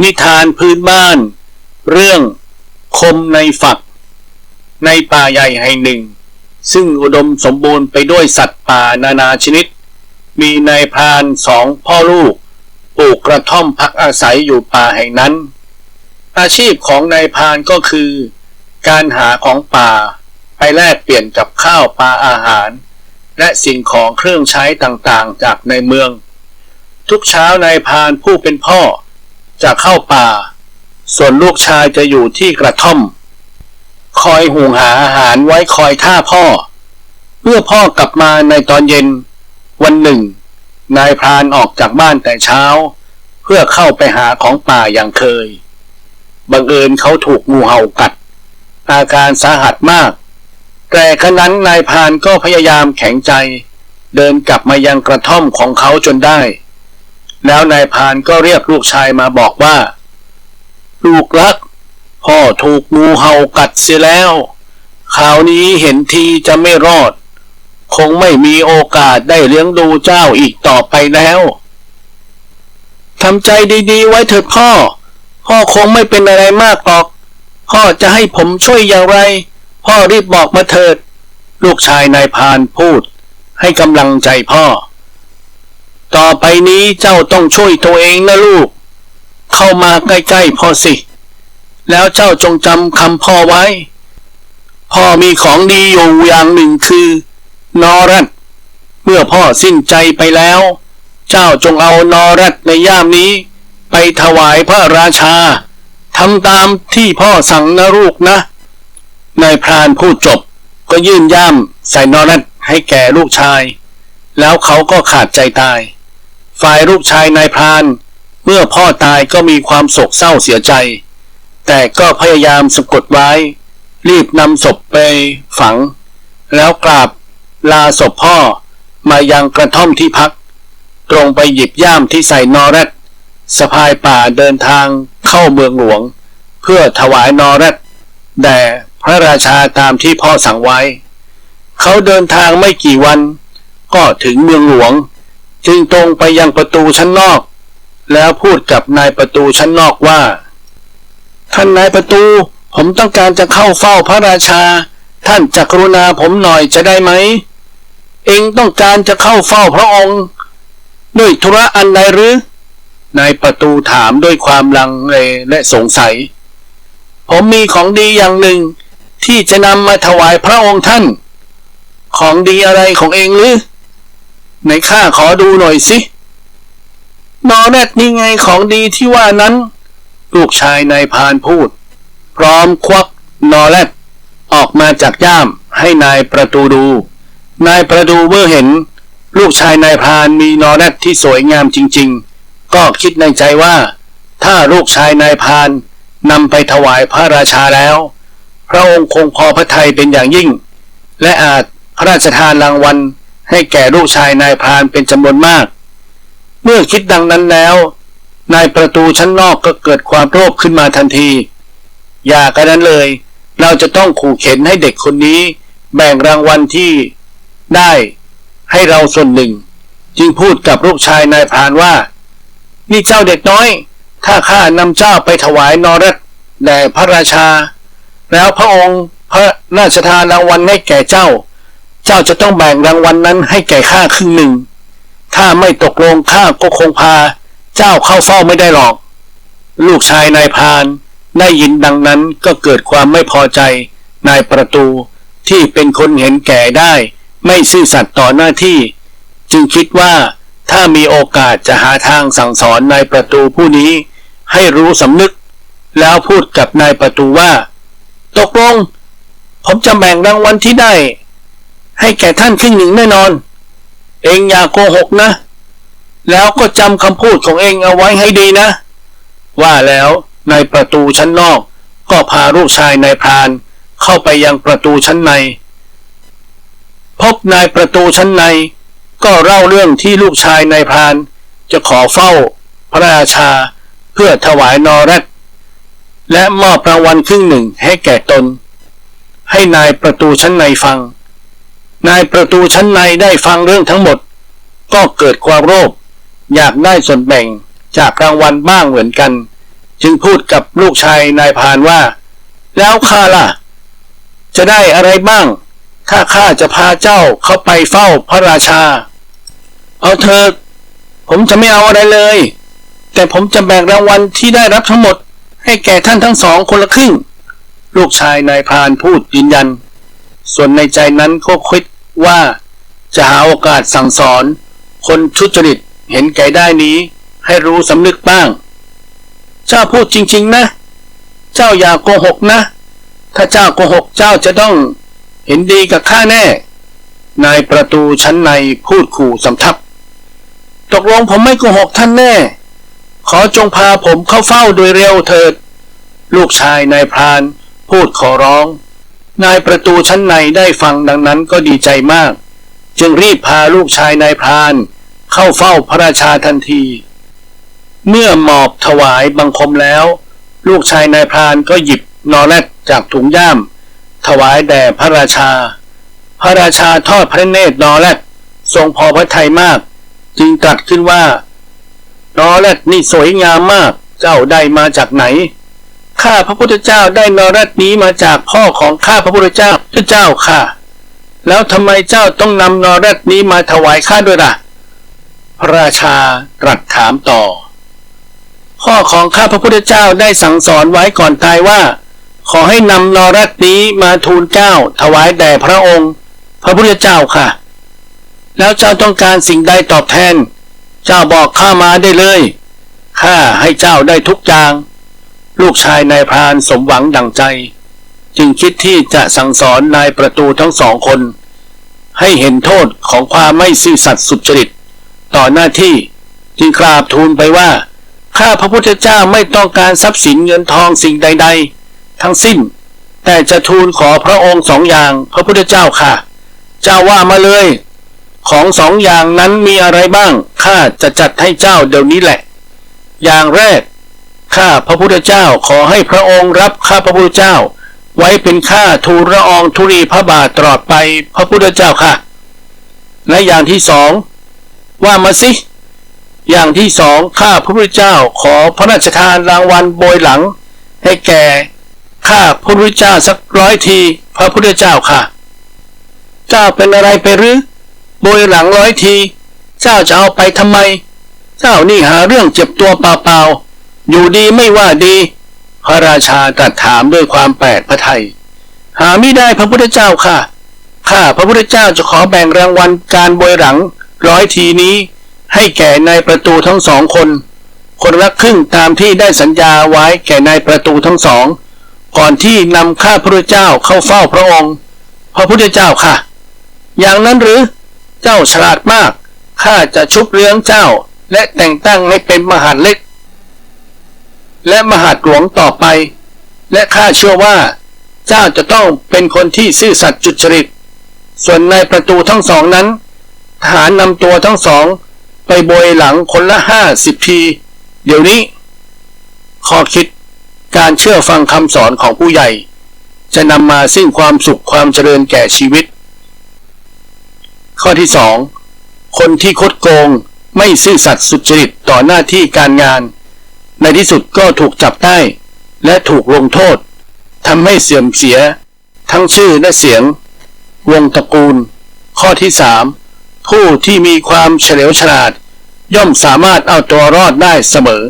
นิทานพื้นบ้าน เรื่องคมในฝัก ในป่าใหญ่แห่งหนึ่ง ซึ่งอุดมสมบูรณ์ไปด้วยสัตว์ป่านานาชนิด มีนายพรานสองพ่อลูกปลูกกระท่อมพักอาศัยอยู่ป่าแห่งนั้น อาชีพของนายพรานก็คือ การหาของป่าไปแลกเปลี่ยนกับข้าวปลาอาหาร และสิ่งของเครื่องใช้ต่างๆจากในเมือง ทุกเช้านายพรานผู้เป็นพ่อ จะเข้าป่า ส่วนลูกชายจะอยู่ที่กระท่อม คอยหุงหาอาหารไว้คอยท่าพ่อ เมื่อพ่อกลับมาในตอนเย็น วันหนึ่ง นายพรานออกจากบ้านแต่เช้า เพื่อเข้าไปหาของป่าอย่างเคย บังเอิญเขาถูกงูเห่ากัด อาการสาหัสมาก แต่ขณะนั้นนายพรานก็พยายามแข็งใจ เดินกลับมายังกระท่อมของเขาจนได้ แล้วนายพานก็เรียกลูกชายมาบอกว่า ลูกรัก พ่อถูกงูเห่ากัดเสียแล้วคราวนี้เห็นทีจะไม่รอด คงไม่มีโอกาสได้เลี้ยงดูเจ้าอีกต่อไปแล้วทำใจดีๆ ไว้เถิดพ่อ พ่อคงไม่เป็นอะไรมากหรอก พ่อจะให้ผมช่วยอย่างไร พ่อรีบบอกมาเถิด ลูกชายนายพานพูด ให้กำลังใจพ่อ ต่อไปนี้เจ้าต้องช่วยตัวเองนะลูก เข้ามาใกล้ๆพ่อสิ แล้วเจ้าจงจำคำพ่อไว้ พ่อมีของดีอยู่อย่างหนึ่งคือนอรัตเมื่อพ่อสิ้นใจไปแล้ว เจ้าจงเอานอรัตในย่ามนี้ ไปถวายพระราชาทำตามที่พ่อสั่งนะลูกนะนายพรานพูดจบก็ยื่นย่ามใส่นอรัตให้แก่ลูกชาย แล้วเขาก็ขาดใจตาย ฝ่ายลูกชายนายพราน เมื่อพ่อตายก็มีความโศกเศร้าเสียใจ แต่ก็พยายามสะกดไว้ รีบนำศพไปฝัง แล้วกราบลาศพพ่อมายังกระท่อมที่พัก ตรงไปหยิบย่ามที่ใส่นอแรดสะพายป่าเดินทางเข้าเมืองหลวง เพื่อถวายนอแรดแด่พระราชาตามที่พ่อสั่งไว้ เขาเดินทางไม่กี่วัน ก็ถึงเมืองหลวง จึงตรงไปยังประตูชั้นนอก แล้วพูดกับนายประตูชั้นนอกว่า ท่านนายประตู ผมต้องการจะเข้าเฝ้าพระราชา ท่านจักรุณาผมหน่อยจะได้ไหม เองต้องการจะเข้าเฝ้าพระองค์ ด้วยธุระอันใดหรือนายประตูถามด้วยความลังเลและสงสัย ผมมีของดีอย่างหนึ่ง ที่จะนำมาถวายพระองค์ท่าน ของดีอะไรของเองหรือ ไหนข้าขอดูหน่อยสิ นอแรดนี่ไงของดีที่ว่านั้น ลูกชายนายพานพูด พร้อมควักนอแรดออกมาจากย่ามให้นายประตูดู นายประตูเมื่อเห็น ลูกชายนายพานมีนอแรดที่สวยงามจริง ๆ ก็คิดในใจว่า ถ้าลูกชายนายพานนำไปถวายพระราชาแล้ว พระองค์คงพอพระทัยเป็นอย่างยิ่ง และอาจพระราชทานรางวัล ให้แก่ลูกชายนายพรานเป็นจำนวนมาก เมื่อคิดดังนั้นแล้ว นายประตูชั้นนอกก็เกิดความโลภขึ้นมาทันที อย่ากันนั้นเลย เราจะต้องขู่เข็นให้เด็กคนนี้ แบ่งรางวัลที่ได้ ให้เราส่วนหนึ่ง จึงพูดกับลูกชายนายพรานว่า นี่เจ้าเด็กน้อย ถ้าข้านำเจ้าไปถวายนอรัตแด่พระราชา แล้วพระองค์พระราชทานรางวัลให้แก่เจ้า เจ้าจะต้องแบ่งรางวัลนนั้นให้แก่ข้าครึ่งหนึ่ง ถ้าไม่ตกลงข้าก็คงพา เจ้าเข้าเฝ้าไม่ได้หรอก ลูกชายนายพานได้ยินดังนั้นก็เกิดความไม่พอใจ นายประตูที่เป็นคนเห็นแก่ได้ ไม่ซื่อสัตย์ต่อหน้าที่ จึงคิดว่าถ้ามีโอกาสจะหาทางสั่งสอนนายประตูผู้นี้ ให้รู้สำนึก แล้วพูดกับนายประตูว่า ตกลง ผมจะแบ่งรางวัลที่ได้ ให้แก่ท่านครึ่งหนึ่งแน่นอน เองอย่าโกหกนะ แล้วก็จำคำพูดของเองเอาไว้ให้ดีนะ ว่าแล้วในประตูชั้นนอก ก็พาลูกชายนายพรานเข้าไปยังประตูชั้นใน พบนายประตูชั้นใน ก็เล่าเรื่องที่ลูกชายนายพราน จะขอเฝ้า พระราชาเพื่อถวายนอแรดและมอบรางวัลครึ่งหนึ่งให้แก่ตน ให้นายประตูชั้นในฟัง นายประตูชั้นในได้ฟังเรื่องทั้งหมด ก็เกิดความโลภอยากได้ส่วนแบ่งจากรางวัลบ้างเหมือนกัน จึงพูดกับลูกชายนายพานว่า แล้วข้าล่ะ จะได้อะไรบ้าง ถ้าข้าจะพาเจ้าเข้าไปเฝ้าพระราชา เอาเถอะผมจะไม่เอาอะไรเลย แต่ผมจะแบ่งรางวัลที่ได้รับทั้งหมด ให้แก่ท่านทั้งสองคนละครึ่ง ลูกชายนายพานพูดยืนยัน ส่วนในใจนั้นก็คิด ว่าจะหาโอกาสสั่งสอน คนทุจริตเห็นแก่ได้นี้ ให้รู้สำนึกบ้าง เจ้าพูดจริง ๆ นะ เจ้าอย่าโกหกนะ ถ้าเจ้าโกหกเจ้าจะต้องเห็นดีกับข้าแน่ นายประตูชั้นในพูดขู่สำทับ ตกลงผมไม่โกหกท่านแน่ ขอจงพาผมเข้าเฝ้าโดยเร็วเถิด ลูกชายนายพรานพูดขอร้อง นายประตูชั้นในได้ฟังดังนั้นก็ดีใจมาก จึงรีบพาลูกชายนายพราน เข้าเฝ้าพระราชาทันที เมื่อหมอบถวายบังคมแล้ว ลูกชายนายพรานก็หยิบนอแรดจากถุงย่าม ถวายแด่พระราชา พระราชาทอดพระเนตรนอแรดทรงพอพระทัยมาก จึงตรัสขึ้นว่านอแรดนี่สวยงามมาก เจ้าได้มาจากไหน ข้าพระพุทธเจ้าได้นอแรดนี้มาจากพ่อของข้าพระพุทธเจ้าพระเจ้าค่ะ แล้วทำไมเจ้าต้องนำนอแรดนี้มาถวายข้าด้วยล่ะ พระราชาตรัสถามต่อ พ่อของข้าพระพุทธเจ้าได้สั่งสอนไว้ก่อนตายว่า ขอให้นำนอแรดนี้มาทูลเจ้า ถวายแด่พระองค์ พระพุทธเจ้าค่ะ แล้วเจ้าต้องการสิ่งใดตอบแทน เจ้าบอกข้ามาได้เลยข้าให้เจ้าได้ทุกอย่าง ลูกชายนายพรานสมหวังดังใจ จึงคิดที่จะสั่งสอนนายประตูทั้งสองคน ให้เห็นโทษของความไม่ซื่อสัตย์สุจริต ต่อหน้าที่จึงกราบทูลไปว่า ข้าพระพุทธเจ้าไม่ต้องการทรัพย์สินเงินทองสิ่งใด ๆ ทั้งสิ้น แต่จะทูลขอพระองค์สองอย่างพระพุทธเจ้าค่ะ เจ้าว่ามาเลย ของสองอย่างนั้นมีอะไรบ้างข้าจะจัดให้เจ้าเดี๋ยวนี้แหละ อย่างแรก ข้าพระพุทธเจ้าขอให้พระองค์รับข้าพระพุทธเจ้า ไว้เป็นข้าทูลละอองธุรีพระบาทตลอดไปพระพุทธเจ้าค่ะ และอย่างที่สองว่ามาสิ อย่างที่สองข้าพระพุทธเจ้าขอพระราชทานรางวัลโบยหลัง ให้แก่ข้าพระพุทธเจ้าสักร้อยทีพระพุทธเจ้าค่ะ เจ้าเป็นอะไรไปหรือโบยหลังร้อยที เจ้าจะเอาไปทำไม เจ้านี่หาเรื่องเจ็บตัวเปล่าๆ อยู่ดีไม่ว่าดี พระราชาตรัสถามด้วยความแปลกพระทัยหาไม่ได้พระพุทธเจ้าค่ะ ข้าพระพุทธเจ้าจะขอแบ่งรางวัลการบวยหลังร้อยทีนี้ ให้แก่นายประตูทั้งสองคน คนละครึ่งตามที่ได้สัญญาไว้แก่นายประตูทั้งสอง ก่อนที่นำข้าพระพุทธเจ้าเข้าเฝ้าพระองค์ พระพุทธเจ้าค่ะ อย่างนั้นหรือ เจ้าฉลาดมากข้าจะชุบเลี้ยงเจ้าและแต่งตั้งให้เป็นมหาเล็ก และมหาดหลวงต่อไป และข้าเชื่อว่า เจ้าจะต้องเป็นคนที่ซื่อสัตย์จุจริต ส่วนในประตูทั้งสองนั้น ทหารนำตัวทั้งสอง ไปโบยหลังคนละห้าสิบที เดี๋ยวนี้ ข้อคิดการเชื่อฟังคำสอนของผู้ใหญ่ จะนำมาซึ่งความสุขความเจริญแก่ชีวิต ข้อที่สองคนที่คดโกงไม่ซื่อสัตย์สุจริตต่อหน้าที่การงาน ในที่สุดก็ถูกจับได้ และถูกลงโทษทำให้เสื่อมเสีย ทั้งชื่อและเสียง วงตระกูล ข้อที่สามผู้ที่มีความเฉลียวฉลาด ย่อมสามารถเอาตัวรอดได้เสมอ